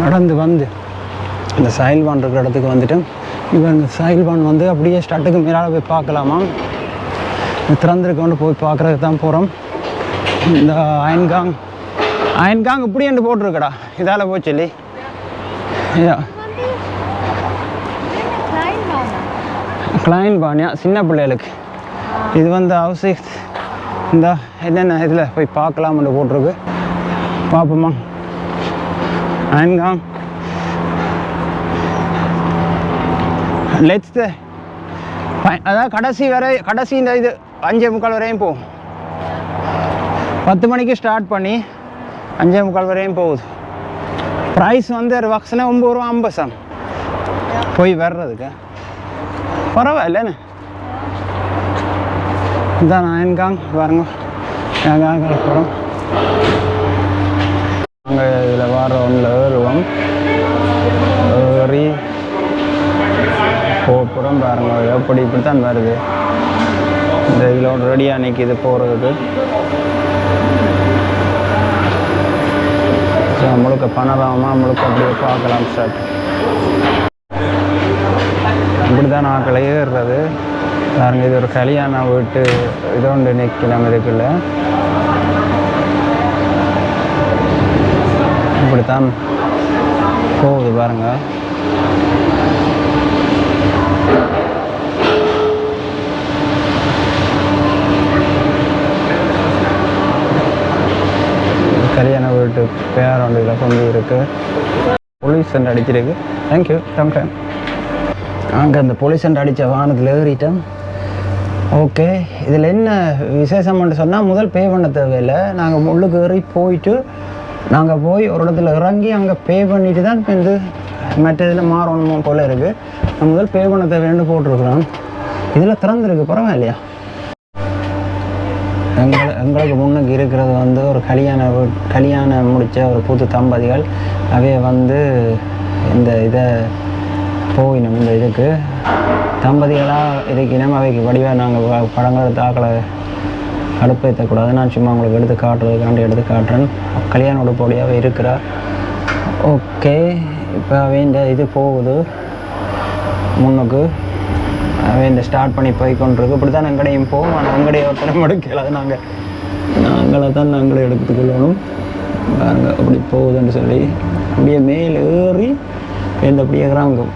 நடந்து வந்து இந்த சைல்வான் இருக்கிற இடத்துக்கு வந்துட்டோம் இவங்க சைல்வான் வந்து அப்படியே ஸ்டட்டுக்கு மேலால் போய் பார்க்கலாமா? திறந்துருக்கோண்டு போய் பார்க்குறதுக்கு தான் போகிறோம் இந்த அயன்காங் அயன்காங் இப்படி என்று போட்டிருக்கடா. இதால் போச்சொல்லி கிளைன் பானியா சின்ன பிள்ளைகளுக்கு. இது வந்து ஹவுசிங் இந்த என்னென்ன இதில் போய் பார்க்கலாம்னு போட்டிருக்கு. பார்ப்போமா? Eingang. லெட்ஸ் அதான் கடைசி வரை கடைசி இந்த இது அஞ்சே முக்கால் வரையும் போகும். பத்து மணிக்கு ஸ்டார்ட் பண்ணி அஞ்சே முக்கால் வரையும் போகுது. ப்ரைஸ் வந்து ஒரு ஒம்பது ரூபா ஐம்பது சாம். போய் வர்றதுக்கு. பரவாயில்லண்ணே இதான் அயன்காங் பாருங்க. போகிறோம் நாங்கள் இதில் வர ஒன்றில் ஏறுவோம். ஏறி போகிறோம் பாருங்க எப்படி இப்படி தான் வருது. இந்த இதில் ரெடியாக நிற்கிது போகிறதுக்கு முழுக்க பணராமா முழுக்க அப்படியே பார்க்கலாம் ஸ்டார்ட் இப்படி தான் நாக்களை ஏறுறது. பாருங்க இது ஒரு கல்யாண வீட்டு இதோண்டு ஒன்று நிற்கலாம் இதுக்குள்ள. இப்படித்தான் போகுது பாருங்க. கல்யாண வீட்டு பேர் கொண்டு இருக்கு. போலீஸ் சென்ட் அடிச்சிருக்கு. தேங்க்யூ டம் டைம் அங்கே அந்த போலீஸ் சென்ட் அடித்த வாகனத்தில் ஏறிட்டேன். ஓகே இதில் என்ன விசேஷம்னு சொன்னால் முதல் பே பண்ண தேவையில்லை. நாங்கள் உள்ளுக்கு ஏறி போயிட்டு நாங்கள் போய் ஒரு இடத்துல இறங்கி அங்கே பே பண்ணிட்டு தான் இப்போ இந்த மற்ற இதில் மாறணுமோ போல் இருக்குது நான் முதல் பே பண்ண தேவைன்னு போட்டிருக்கிறோம். இதில் திறந்துருக்கு பரவாயில்லையா? எங்களை எங்களுக்கு முன்னுக்கு இருக்கிறது வந்து ஒரு கல்யாண கல்யாணம் முடித்த ஒரு புது தம்பதிகள். அவைய வந்து இந்த இதை போயினோம் இந்த இதுக்கு. தம்பதிகளாக இருக்கணும் அவைக்கு வடிவாக நாங்கள் படங்களை தாக்கலை ஆக்களை கடுப்பேற்றக்கூடாது நான் சும்மா உங்களுக்கு எடுத்து காட்டுறதுக்காண்டி எடுத்து காட்டுறேன். கல்யாண உடுப்போடையாகவே இருக்கிறார் ஓகே இப்போ அவன் இது போகுது. முன்னுக்கு அவன் இந்த ஸ்டார்ட் பண்ணி போய் கொண்டிருக்கு இப்படி தான் எங்கடையும் போவோம் ஆனால் எங்கடைய ஒருத்தரம் எடுக்கல நாங்கள் நாங்களே தான் நாங்களே எடுத்துக்கொள்ளணும் பாருங்க அப்படி போகுதுன்னு சொல்லி அப்படியே மேல் ஏறி இந்த அப்படியே இறங்கும்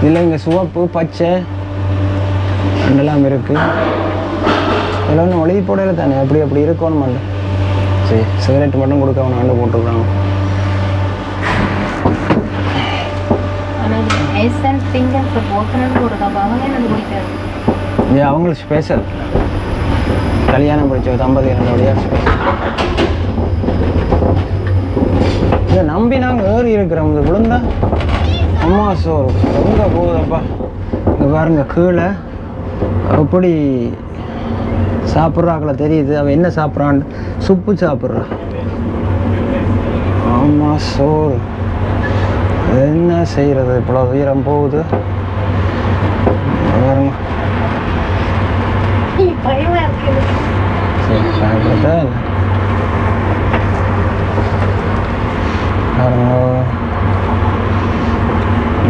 இதில் இங்கே சிவப்பு பச்சை ரெண்டெல்லாம் இருக்குது இதில் ஒன்றும் ஒளி போடையில தானே? அப்படி அப்படி இருக்கணும் இல்லை சரி சிகரெட் மட்டும் கொடுக்க அவனை வந்து போட்டுருக்காங்க இது அவங்களுக்கு ஸ்பெஷல் கல்யாணம் படித்த தம்பதிகளுடைய இதை நம்பி நாங்கள் ஏறி இருக்கிறோம். இது விழுந்தா அம்மா சோறு. எங்கே போகுதப்பா இங்கே பாருங்க கீழே எப்படி சாப்பிட்றாக்கள தெரியுது. அவன் என்ன சாப்பிட்றான்? சுப்பு சாப்பிட்றான் அம்மா சோறு. என்ன செய்கிறது இவ்வளோ உயரம் போகுது.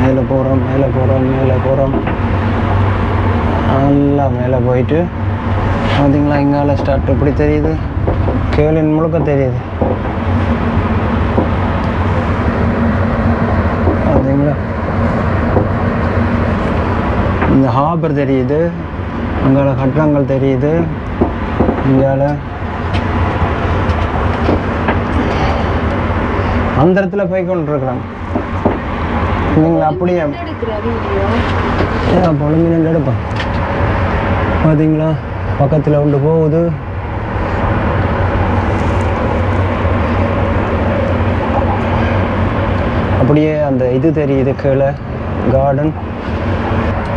மேலே போகிறோம் மேலே போகிறோம் மேலே போகிறோம் நல்லா மேலே போயிட்டு பார்த்தீங்களா இங்கால ஸ்டார்ட் எப்படி தெரியுது? கேளின் முழுக்க தெரியுது. பார்த்தீங்களா இந்த ஹாபர் தெரியுது அங்கால கட்டடங்கள் தெரியுது இங்கால அந்த இடத்துல போய் கொண்டிருக்கிறோம் நீங்கள் அப்படியே பொழுது நின்று எடுப்பேன் பார்த்தீங்களா பக்கத்தில் உண்டு போகுது. அப்படியே அந்த இது தெரியுது கீழே கார்டன்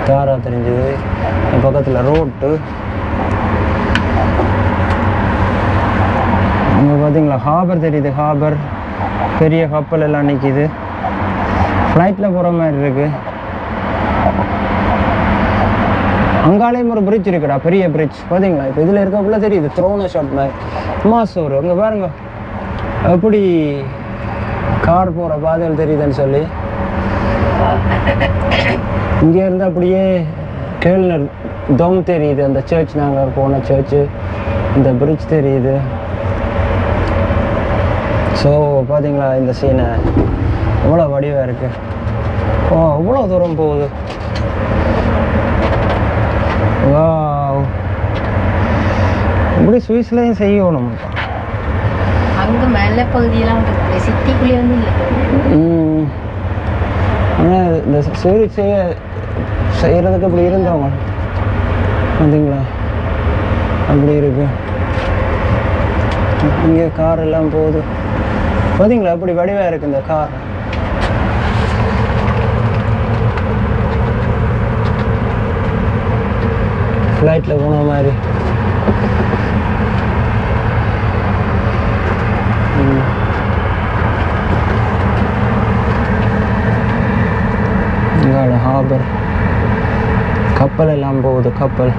தாரா தெரிஞ்சுது. பக்கத்தில் ரோட்டு இங்கே பார்த்தீங்களா ஹாபர் தெரியுது ஹாபர் பெரிய கப்பல் எல்லாம் நிற்கிது ஃப்ளைட்டில் போகிற மாதிரி இருக்குது அங்காலையும் ஒரு பிரிட்ஜ் இருக்குடா பெரிய பிரிட்ஜ் பார்த்தீங்களா இப்போ இதில் இருக்கக்குள்ள தெரியுது த்ரோன ஷாட் மாதிரி மாசோர் அங்கே பாருங்க. எப்படி கார் போகிற பாதையில் தெரியுதுன்னு சொல்லி. இங்கே இருந்து அப்படியே கேள்னர் தோம் தெரியுது. அந்த சர்ச் நாங்கள் போன சர்ச்சு இந்த பிரிட்ஜ் தெரியுது. ஸோ பார்த்தீங்களா இந்த சீனை எவ்வளோ வடிவாக இருக்குது ஓ அவ்வளோ தூரம் போகுது. இப்படி சுவிஸ்லேயும் செய்யணும். அங்க மேல பகுதியெல்லாம் இருக்கு சிட்டிக்குள்ளே வந்து இல்லை. இந்த சூரி செய்ய செய்கிறதுக்கு அப்படி இருந்தவங்க. பார்த்தீங்களா அப்படி இருக்கு. இங்கே கார் எல்லாம் போகுது. பார்த்தீங்களா அப்படி வடிவாக இருக்கு இந்த கார் ஃப்ளைட்டில் போன மாதிரி. ம். ஹாபர் கப்பல் எல்லாம் போகுது கப்பல்.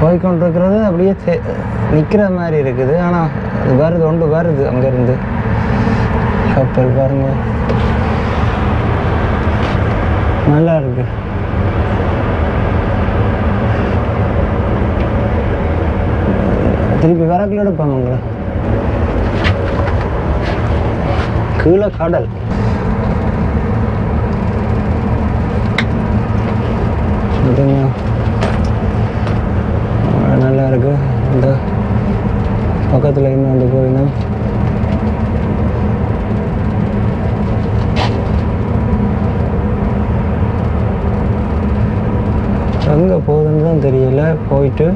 போய்கொண்டிருக்கிறது அப்படியே நிற்கிற மாதிரி இருக்குது. ஆனால் அது வருது ஒன்று வருது அங்கேருந்து. கப்பல் பாருங்க. நல்லா இருக்குது திருப்பி வரக்குள்ள எடுப்பாங்க உங்களை கீழே கடல். நல்லா இருக்கு. இந்த பக்கத்தில் இன்னும் வந்து போயிடணும் எங்கே போகுதுன்னு தான் தெரியல. போயிட்டு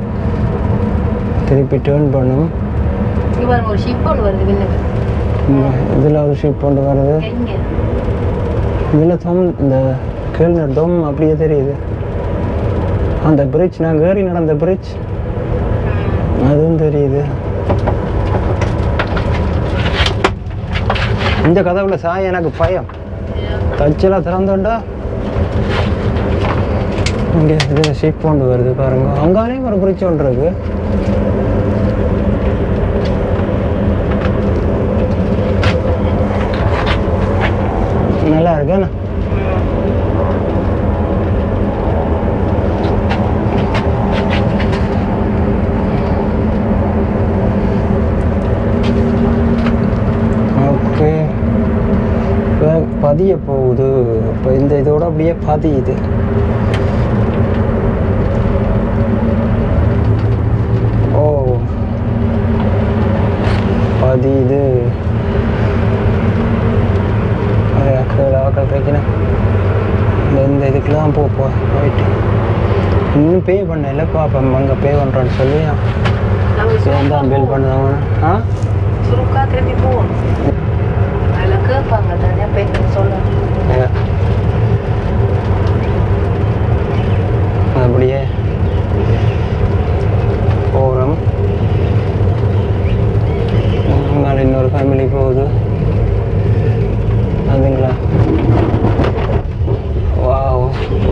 திருப்பி டேர்ன் பண்ணும் ஒரு ஷிப் ஒன்று வருது விண்ணுக்கு இதில் ஒரு ஷிப் கொண்டு வருது. இதில் தம் இந்த கேள்னர் தம் அப்படியே தெரியுது. அந்த பிரிட்ஜ் நான் ஏறி நடந்த பிரிட்ஜ் அதுவும் தெரியுது. இந்த கதவுல சாய எனக்கு பயம். தச்செல்லாம் திறந்தோண்டா இங்கே இது ஷிப் கொண்டு வருது பாருங்க. அங்காலேயும் ஒரு பிரிட்ஜ் ஒன்று இருக்கு. நல்லா இருக்கு ஓகே பதிய போகுது. இப்போ இந்த இதோட அப்படியே பதியுது ஓ பதியுது ஆக்கள் வைக்கிறேன் இந்த இந்த இதுக்கெல்லாம் போ போ போயிட்டு இன்னும் பே பண்ணல பாப்போம் அங்கே பே பண்ணுறோன்னு சொல்லி நாங்கள் சேர்ந்தான் பில் பண்ணுவாங்க ஆ? சுருக்கா திருப்பி போவோம். அதில் கேட்பாங்க தனியாக பேர் சொல்ல Yeah. அப்படியே போகிறோம் அங்கால இன்னொரு ஃபேமிலி போகுது. அதுங்களா வாவ்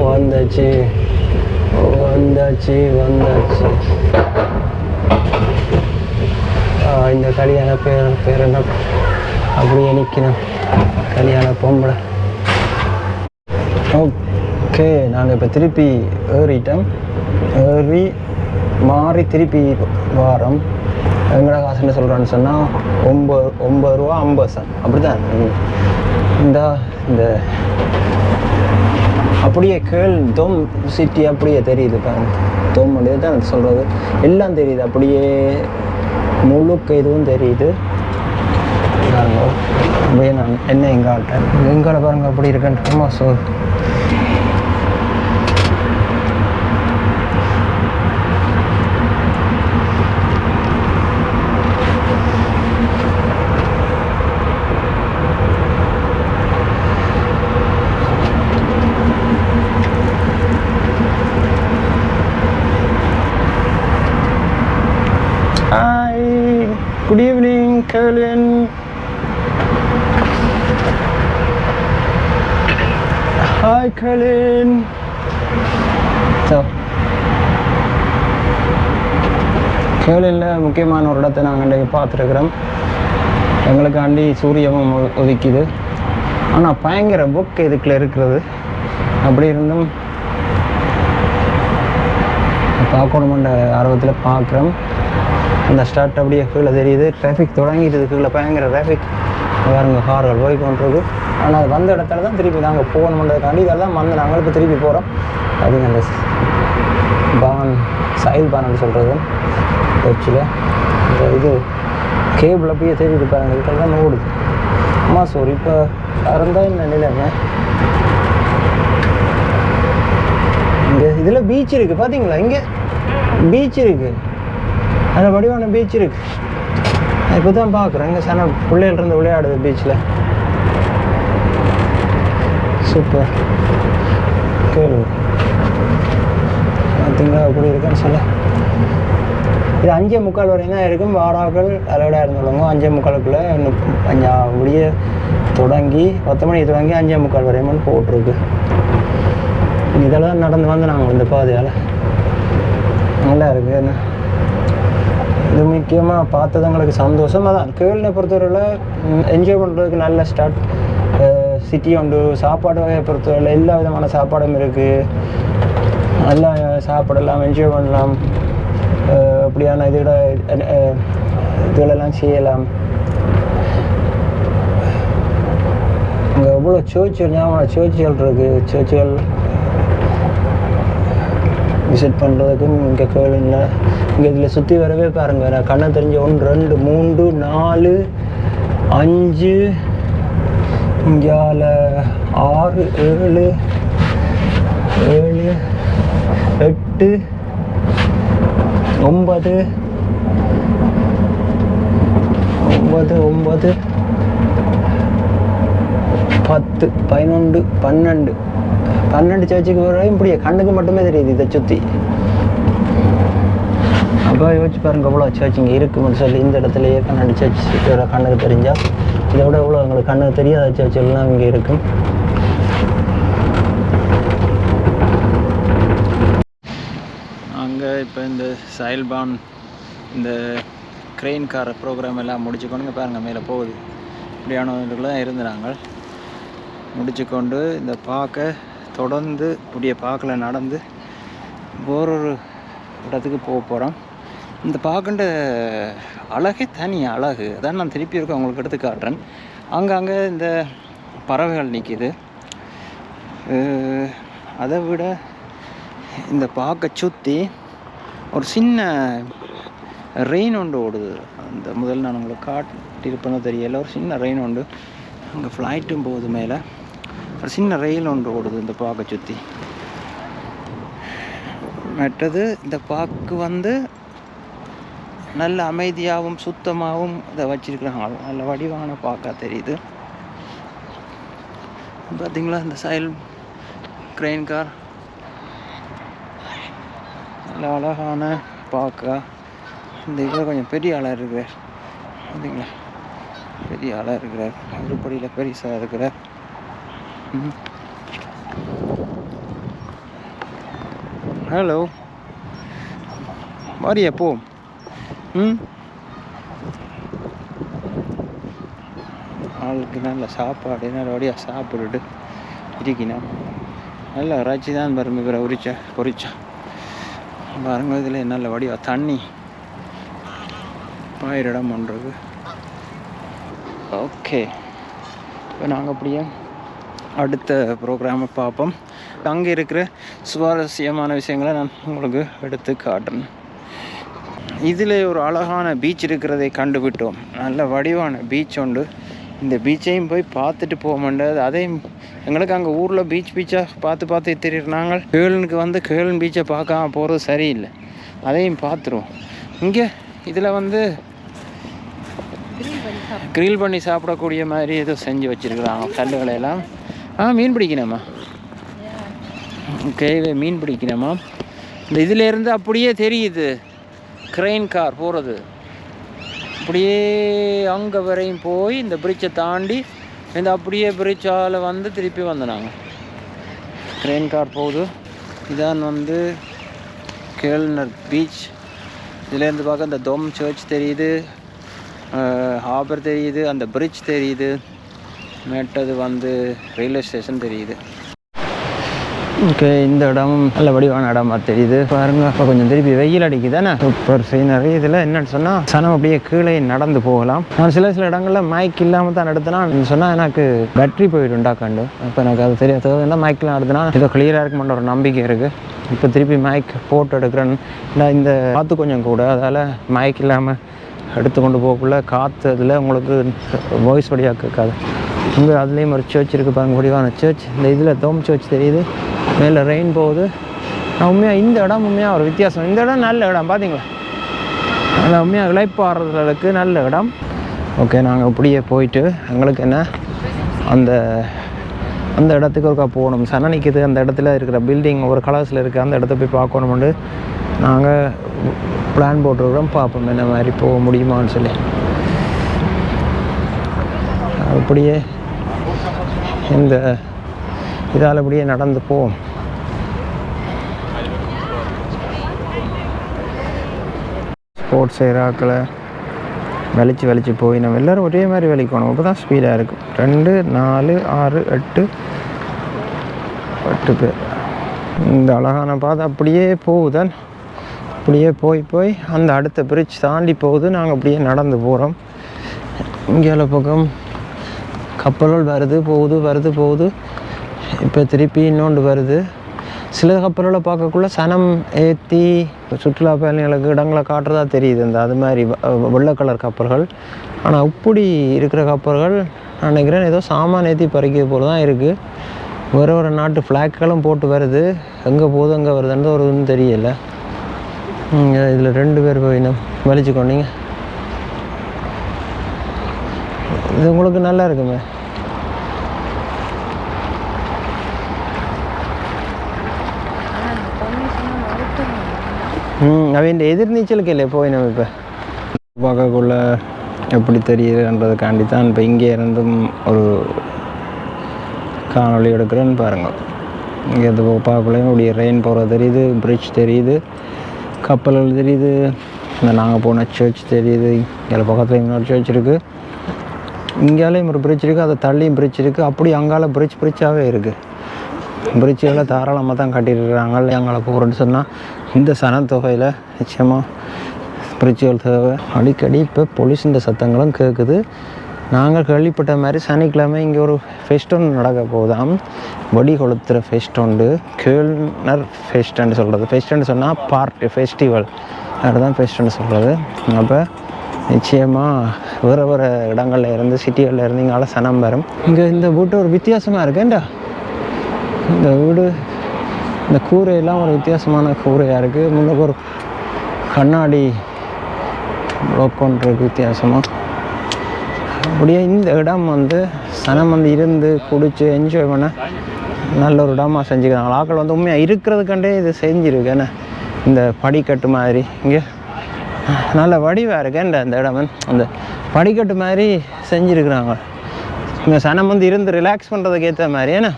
வந்தாச்சு. வந்தாச்சு வந்தாச்சு. இந்த கல்யாண பேர் பேர் என்ன அப்படியே நிற்கணும் கல்யாண பொம்பளை. ஓகே நாங்கள் இப்போ திருப்பி ஏறிட்டோம். ஏறி மாறி திருப்பி வாரம். எங்கடா காசுன்னு சொல்கிறான்னு சொன்னால் ஒம்பது ஒம்பது ரூபா ஐம்பது சன். அப்படி தான் இந்த இந்த அப்படியே கேள் தோம் சிட்டி அப்படியே தெரியுது பாருங்க தோம் தான் சொல்கிறது எல்லாம் தெரியுது அப்படியே முழுக்க இதுவும் தெரியுது. அப்படியே நான் என்ன எங்கள் ஆட்டேன் எங்கால பாருங்கள் அப்படி இருக்கேன் ஸோ Berlin. ஸோ So, முக்கியமான ஒரு இடத்தை நாங்கள் இன்றைக்கு பார்த்துருக்குறோம். எங்களுக்காண்டி சூரியமும் ஒ- உதிக்குது. ஆனால் பயங்கர புக் இதுக்குள்ள இருக்கிறது. அப்படி இருந்தும் பார்க்கணுமென்ற ஆர்வத்தில் பார்க்குறோம். அந்த ஸ்டார்ட் அப்படியே கீழே தெரியுது. டிராஃபிக் தொடங்கிடுது கீழே பயங்கர டிராஃபிக் பாருங்க கார்கள் போய் பண்ணுறது ஆனால் அது வந்த இடத்துல தான் திருப்பி நாங்கள் போகணுன்றதுக்காண்டி இதெல்லாம் வந்து நாங்கள் இப்போ திருப்பி போகிறோம் அதுங்க அந்த பான் சைல் பான்னு சொல்கிறது கொச்சியில் இது கேபிள் அப்படியே தேடிட்டு பாருங்க இதெல்லாம் ஓடுது. அம்மா சார் இப்போ இருந்தால் என்ன நிலைமை இங்கே இதில் பீச் இருக்குது பார்த்தீங்களா இங்கே பீச் இருக்குது அதில் வடிவான பீச் இருக்குது இப்போ தான் பார்க்குறேன். இங்கே சன பிள்ளைகள் இருந்து விளையாடுது பீச்சில் சூப்பர் கேளு. பார்த்தீங்களா எப்படி இருக்கான்னு சொல்ல. இது அஞ்சே முக்கால் வரையும் தான் இருக்கும். வாடாக்கள் அலவடாக இருந்தவங்க அஞ்சே முக்காலுக்குள்ளே இன்னும் அஞ்சா முடிய தொடங்கி பத்து மணிக்கு தொடங்கி அஞ்சே முக்கால் வரையும் போட்டிருக்கு. இதெல்லாம் நடந்து வந்து நாங்கள் இந்த பாதையால். நல்லா இருக்குது என்ன இது முக்கியமாக பார்த்தது எங்களுக்கு சந்தோஷம். அதான் கேள்னை பொறுத்தவரையில் என்ஜாய் பண்ணுறதுக்கு நல்ல ஸ்டார்ட் சிட்டி உண்டு சாப்பாடு வகையை பொறுத்தவரையில் எல்லா விதமான சாப்பாடும் இருக்குது நல்லா சாப்பிடலாம் என்ஜாய் பண்ணலாம். அப்படியான இதோட இதுகளெல்லாம் செய்யலாம். இங்கே எவ்வளோ சர்ச்சுகள் ஞாபகம் சர்ச்சுகள் இருக்குது சர்ச்சுகள் விசிட் பண்ணுறதுக்கும் இங்கே கோயிலில் இங்கே இதில் சுற்றி வரவே பாருங்கள் நான் கண்ணை தெரிஞ்ச ஒன்று ரெண்டு மூன்று நாலு அஞ்சு இங்கால ஆறு ஏழு ஏழு எட்டு ஒன்பது ஒன்பது ஒன்பது பத்து பதினொன்று பன்னெண்டு. பன்னெண்டு சர்ச்சுக்கு வரையும் இப்படி கண்ணுக்கு மட்டுமே தெரியுது இதை சுற்றி அப்போ யோசிச்சு பாருங்க எவ்வளோ சர்ச் இங்கே இருக்குன்னு சொல்லி இந்த இடத்துலயே பன்னெண்டு சர்ச் கண்ணுக்கு தெரிஞ்சால் இதை விட எவ்வளோ எங்களுக்கு கண்ணுக்கு தெரியாத சர்ச் எல்லாம் இங்கே இருக்கும். அங்கே இப்போ இந்த சைல்பான் இந்த க்ரெயின் கார் ப்ரோக்ராம் எல்லாம் முடிச்சுக்கொண்டு பாருங்கள் மேலே போகுது. இப்படியானவர்களுக்கு தான் இருந்தாங்க முடிச்சுக்கொண்டு இந்த பார்க்க தொடர்ந்து இப்படியே பார்க்கல நடந்து ஒரு இடத்துக்கு போக போகிறோம். இந்த பார்க்கின்ற அழகே தனி அழகு. அதான் நான் திருப்பி இருக்க உங்களுக்கு எடுத்து காட்டுறேன். அங்கங்கே இந்த பறவைகள் நிற்கிது அதை விட இந்த பார்க்க சுற்றி ஒரு சின்ன ரெயின் ஒன்று ஓடுது. அந்த முதல் நான் உங்களுக்கு காட்டியிருப்பேன்னு தெரியல. ஒரு சின்ன ரெயின் உண்டு. அங்கே ஃப்ளைட்டும் போகுது மேலே. ஒரு சின்ன ரயில் ஒன்று ஓடுது இந்த பாக்கை சுற்றி மற்றது இந்த பாக்கு வந்து நல்ல அமைதியாகவும் சுத்தமாகவும் இதை வச்சிருக்கிறாங்க. நல்ல வடிவான பாக்கா தெரியுது. பார்த்தீங்களா இந்த சைல் கிரெயின் கார் நல்ல அழகான பாக்கா. இந்த இதில் கொஞ்சம் பெரிய ஆளாக இருக்கிறார். பார்த்தீங்களா பெரிய ஆளாக இருக்கிறார். உருப்படியில் பெருசாக இருக்கிறார். ஹலோ வாரியா போ. ம்? ஆளுக்கு நல்ல சாப்பாடு நல்ல வழியாக சாப்பிட்டுட்டு இருக்கணும். நல்லா இறைச்சி தான் பாருங்க இவரை உரிச்சா பொரிச்சா. பாருங்க இதில் நல்ல வடிவா தண்ணி பாயிரிடம் பண்ணுறது ஓகே. இப்போ நாங்கள் அப்படியே அடுத்த ப்ரோக்ராமை பார்ப்போம். அங்கே இருக்கிற சுவாரஸ்யமான விஷயங்களை நான் உங்களுக்கு எடுத்து காட்டுறேன். இதில் ஒரு அழகான பீச் இருக்கிறதை கண்டுவிட்டோம் நல்ல வடிவான பீச் உண்டு. இந்த பீச்சையும் போய் பார்த்துட்டு போக மாட்டேது. அதையும் எங்களுக்கு அங்கே ஊரில் பீச் பீச்சாக பார்த்து பார்த்து தெரியுறாங்க கேளனுக்கு வந்து கேளன் பீச்சை பார்க்காம போகிறது சரியில்லை. அதையும் பார்த்துருவோம். இங்கே இதில் வந்து கிரில் பண்ணி சாப்பிடக்கூடிய மாதிரி ஏதோ செஞ்சு வச்சுருக்குறாங்க. கல்லுகளை எல்லாம் ஆ மீன் பிடிக்கணுமா ஓகே மீன் பிடிக்கணுமா இந்த இதிலேருந்து அப்படியே தெரியுது. க்ரெயின் கார் போகிறது அப்படியே அங்கே வரையும் போய் இந்த பிரிட்ஜை தாண்டி இந்த அப்படியே பிரிட்ஜால் வந்து திருப்பி வந்தனாங்க க்ரெயின் கார் போகுது. இதான் வந்து கேள்னர் பீச் இதுலேருந்து பார்க்க இந்த தோம் சர்ச் தெரியுது. ஹாபர் தெரியுது. அந்த பிரிட்ஜ் தெரியுது. மேட்டது வந்து ரயில்வே ஸ்டேஷன் தெரியுது. ஓகே இந்த இடம் நல்ல வடிவான இடமா தெரியுது. பாருங்க அப்போ கொஞ்சம் திருப்பி வெயில் அடிக்குதானே சூப்பர் சீனரி இதில் என்னன்னு சொன்னால் சனம் அப்படியே கீழே நடந்து போகலாம். நான் சில சில இடங்களில் மைக் இல்லாமல் தான் நடத்தினா சொன்னால் எனக்கு பேட்ரி போயிடும்டா கண்டு. அப்போ எனக்கு அது தெரியாது. என்ன மைக்கெலாம் நடத்தினா ஏதோ கிளியராக இருக்குமென்ற ஒரு நம்பிக்கை இருக்குது இப்போ திருப்பி மைக் போட்டு எடுக்கிறேன்னு. இந்த காற்று கொஞ்சம் கூட அதால் மைக் இல்லாமல் எடுத்து கொண்டு போகக்குள்ள காற்று இதில் உங்களுக்கு வாய்ஸ் வழியாக கேட்காது இங்கே அதுலேயும் ஒரு சர்ச் இருக்குது பாருங்க முடிவான சர்ச் இந்த இதில் தோம் சர்ச் தெரியுது. மேலே ரெயின் போகுது நான் உண்மையாக இந்த இடம் உண்மையாக ஒரு வித்தியாசம். இந்த இடம் நல்ல இடம் பார்த்தீங்களா நல்லா உண்மையாக இழைப்பாடுறதுக்கு நல்ல இடம். ஓகே நாங்கள் இப்படியே போயிட்டு எங்களுக்கு என்ன? அந்த அந்த இடத்துக்கு ஒருக்கா போகணும். சன நிற்கிது அந்த இடத்துல இருக்கிற பில்டிங் ஒரு கலர்ஸில் இருக்குது அந்த இடத்த போய் பார்க்கணும்னு நாங்கள் பிளான் போட்டிருக்கிறோம். பார்ப்போம் என்ன மாதிரி போக முடியுமான்னு சொல்லி. அப்படியே இந்த இதால் அப்படியே நடந்து போவோம். ஸ்போர்ட்ஸ் செய்கிறாக்களை வலிச்சு வலிச்சு போய் நம்ம எல்லோரும் ஒரே மாதிரி வலிக்கணும் அப்போ தான் ஸ்பீடாக இருக்கும். ரெண்டு நாலு ஆறு எட்டு. எட்டு பேர். இந்த அழகான பாதை அப்படியே போகுதான் அப்படியே போய் போய் அந்த அடுத்த பிரிட்ஜ் தாண்டி போகுது. நாங்கள் அப்படியே நடந்து போகிறோம் இங்கே பக்கம் கப்பல்கள் வருது போகுது வருது போகுது. இப்போ திருப்பி இன்னொன்று வருது. சில கப்பல்களை பார்க்கக்குள்ள சனம் ஏற்றி சுற்றுலா பயணிகளுக்கு இடங்களை காட்டுறதா தெரியுது. இந்த அது மாதிரி வ- வெள்ளை கலர் கப்பல்கள். ஆனால் அப்படி இருக்கிற கப்பல்கள் நான் நினைக்கிறேன் ஏதோ சாமான் ஏற்றி பறிக்கிறது போல தான் இருக்குது வேறு ஒரு நாட்டு ஃப்ளாக்களும் போட்டு வருது. எங்கே போகுது எங்கே வருதுன்றது ஒரு இதுன்னு தெரியலை. இதில் ரெண்டு பேர் போய் வலிச்சு கொண்டீங்க இது உங்களுக்கு நல்லா இருக்குமே ஆனா இந்த பொண்ணு சொன்னா மறுத்துறாங்க. ம் அவன் எதிர்நீச்சலுக்கு இல்லை போய் நம்ம இப்போ பார்க்கக்குள்ள எப்படி தெரியுதுன்றதுக்காண்டி தான் இப்போ இங்கே இருந்தும் ஒரு காணொலி எடுக்கிறேன்னு பாருங்க இங்கே இது பார்க்கலையும் இப்படி ரெயின் போகிறது தெரியுது பிரிட்ஜ் தெரியுது கப்பல்கள் தெரியுது இந்த நாங்கள் போன சர்ச் தெரியுது இங்கே பக்கத்தில் இன்னொரு சர்ச் இருக்குது இங்கேயாலையும் ஒரு பிரிட்ஜ் இருக்குது அதை தள்ளியும் பிரிட்ஜ் இருக்குது அப்படி அங்கால பிரிட்ஜ் பிரிட்ஜாகவே இருக்குது பிரிட்ஜுகளை தாராளமாக தான் கட்டியிருக்கிறாங்க எங்களை போகிறோன்னு சொன்னால் இந்த சனத்தொகையில் நிச்சயமாக ஸ்பிரிச்சுவல் தேவை. அடிக்கடி இப்போ போலீஸுன்ற சத்தங்களும் கேட்குது நாங்கள் கேள்விப்பட்ட மாதிரி சனிக்கிழமை இங்கே ஒரு ஃபெஸ்ட் ஒன்று நடக்க போதாம் வடி கொளுத்துற ஃபெஸ்ட் உண்டு. கேள்னர் ஃபெஸ்ட்டுன்னு சொல்கிறது ஃபெஸ்ட்டுன்னு சொன்னால் பார்ட்டி ஃபெஸ்டிவல் அதுதான் ஃபெஸ்ட்டுன்னு சொல்கிறது அப்போ நிச்சயமாக வேறு வேறு இடங்கள்ல இருந்து சிட்டிகளில் இருந்து இங்கால சனம் வரும். இங்கே இந்த வீட்டு ஒரு வித்தியாசமாக இருக்கேன்டா இந்த வீடு இந்த கூரையெல்லாம் ஒரு வித்தியாசமான கூரையாக இருக்குது முன்னுக்கு ஒரு கண்ணாடி ப்ளோக் வித்தியாசமாக அப்படியே இந்த இடம் வந்து சனம் வந்து இருந்து குடித்து என்ஜாய் பண்ண நல்ல ஒரு இடமாக செஞ்சுக்கிறாங்க. ஆக்கள் வந்து உண்மையாக இருக்கிறதுக்கண்டே இது செஞ்சுருக்கு. என்ன? இந்த படிக்கட்டு மாதிரி. இங்கே நல்ல வடிவாக இருக்கேன் இந்த இடம் அந்த படிக்கட்டு மாதிரி செஞ்சுருக்குறாங்க. இங்கே சனம் வந்து இருந்து ரிலாக்ஸ் பண்ணுறதுக்கு ஏற்ற மாதிரி. ஏன்னா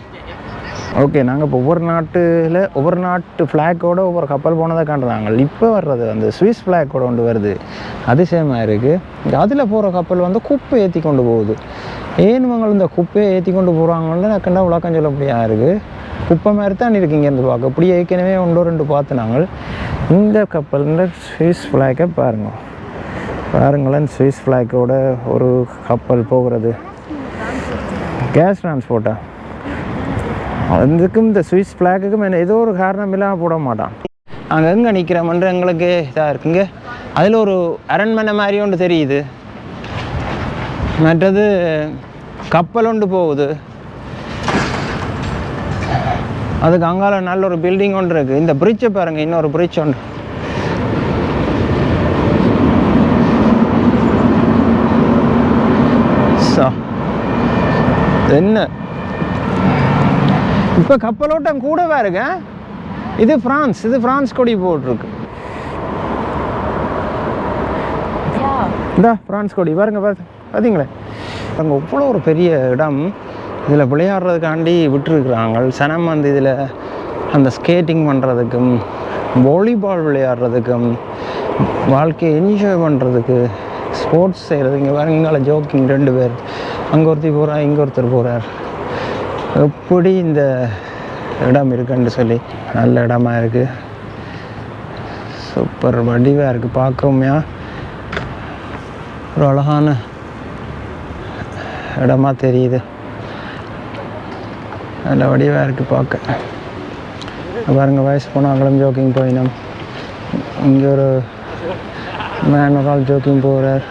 ஓகே நாங்கள் இப்போ ஒவ்வொரு நாட்டில் ஒவ்வொரு நாட்டு ஃப்ளாக்கோட ஒவ்வொரு கப்பல் போனதை காட்டுறாங்க இப்போ வர்றது அந்த சுவிஸ் ஃப்ளாக்கோட கொண்டு வருது. அதிசயமாக இருக்குது அதில் போகிற கப்பல் வந்து குப்பை ஏற்றி கொண்டு போகுது. ஏன் இவங்க இந்த குப்பையை ஏற்றி கொண்டு போகிறாங்கன்னு நான் கண்டா விளக்கம் சொல்ல முடியாது இருக்குது குப்பை மாதிரி தான் இருக்கு இங்கேருந்து பார்க்க. இப்படி ஏற்கனவே ஒன்று ரெண்டு பார்த்து நாங்கள். இந்த கப்பல்ன்ற சுவிஸ் ஃப்ளாக்கை பாருங்கள் பாருங்களேன் சுவிஸ் ஃப்ளாக்கோட ஒரு கப்பல் போகிறது. கேஸ் டிரான்ஸ்போர்ட்டா அதுக்கும் இந்த சுவிஸ் ஃப்ளாக்குக்கும் என்ன ஏதோ ஒரு காரணம் இல்லாமல் போட மாட்டான். அங்கே எங்கே நிற்கிறோம்ன்ற எங்களுக்கு இதாக இருக்குங்க. அதில் ஒரு அரண்மனை மாதிரி ஒன்று தெரியுது. மற்றது கப்பல் ஒன்று போகுது. அதுக்கு அங்கால நல்ல ஒரு பில்டிங் ஒன்று இருக்குது இந்த பிரிட்ஜை பாருங்கள் இன்னொரு பிரிட்ஜ் ஒன்று. சா என்ன? இப்போ கப்பலோட்டம் கூடவா இருக்கு ஆ? இது பிரான்ஸ் இது பிரான்ஸ் கொடி போட்டிருக்கு. இந்தா பிரான்ஸ் கொடி. பாருங்க பாரு பார்த்தீங்களே அங்கே இவ்வளோ ஒரு பெரிய இடம். இதில் விளையாடுறதுக்காண்டி விட்டுருக்குறாங்க. சனம் வந்து இதில் அந்த ஸ்கேட்டிங் பண்ணுறதுக்கும் வாலிபால் விளையாடுறதுக்கும் வாழ்க்கையை என்ஜாய் பண்ணுறதுக்கு ஸ்போர்ட்ஸ் செய்கிறது இங்கே வேறு இங்கால ஜோக்கிங் ரெண்டு பேர். அங்கே ஒருத்தர் போகிறார் இங்கே ஒருத்தர் போகிறார் எப்படி இந்த இடம் இருக்குன்னு சொல்லி நல்ல இடமா இருக்குது சூப்பர் வடிவாக இருக்குது பார்க்கவுமையா ஒரு அழகான இடமா தெரியுது. நல்ல வடிவாக இருக்குது பார்க்க. பாருங்க வயசு போனாங்களும் ஜோக்கிங் போயினோம். இங்கே ஒரு மேன் ஒரு ஆள் ஜோக்கிங் போகிறார்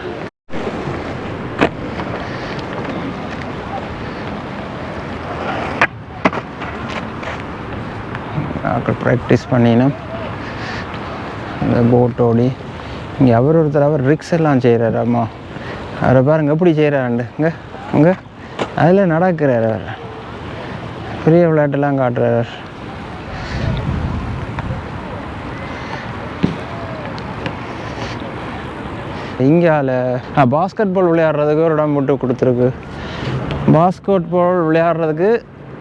ஆக்கள் ப்ராக்டிஸ் பண்ணினோம் இந்த போட் ஓடி. இங்கே அவர் ஒருத்தர் அவர் ரிக்ஸ் எல்லாம் செய்கிறாராம்மா அவரை பாருங்க எப்படி செய்கிறாருண்டு இங்கே அங்கே அதில் நடக்கிறார் அவர். பெரிய விளையாட்டெல்லாம் காட்டுறார் இங்கால பாஸ்கெட் பால் விளையாடுறதுக்கு ஒரு இடம் விட்டு கொடுத்துருக்கு. பாஸ்கெட் பால் விளையாடுறதுக்கு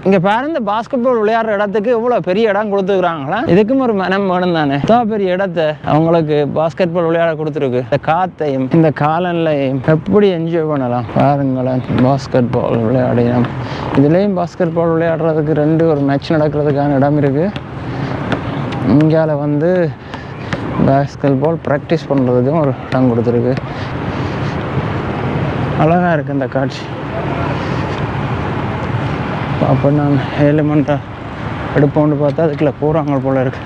இங்கே பாரு இந்த பாஸ்கெட் பால் விளையாடுற இடத்துக்கு இவ்வளோ பெரிய இடம் கொடுத்துருக்குறாங்களா இதுக்கும் ஒரு மனம் வேணும் தானே இவ்வளோ பெரிய இடத்த அவங்களுக்கு பாஸ்கெட் பால் விளையாட கொடுத்துருக்கு. இந்த காத்தையும் இந்த காலநிலையும் எப்படி என்ஜாய் பண்ணலாம்? பாருங்களேன் பாஸ்கெட் பால் விளையாடினோம் இதுலேயும் பாஸ்கெட் பால் விளையாடுறதுக்கு ரெண்டு ஒரு மேட்ச் நடக்கிறதுக்கான இடம் இருக்குது இங்கால வந்து பாஸ்கெட் பால் ப்ராக்டிஸ் பண்ணுறதுக்கும் ஒரு இடம் கொடுத்துருக்கு. அழகாக இருக்குது இந்த காட்சி. அப்போ நான் எலிமெண்ட்டாக எடுப்போம்னு பார்த்தா அதுக்குள்ளே போகிறாங்க போல் இருக்கு.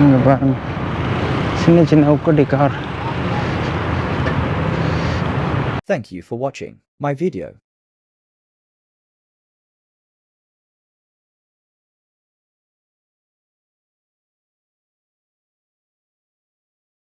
இங்கே பாருங்கள் சின்ன சின்ன உக்கட்டி car. Thank you for watching my video.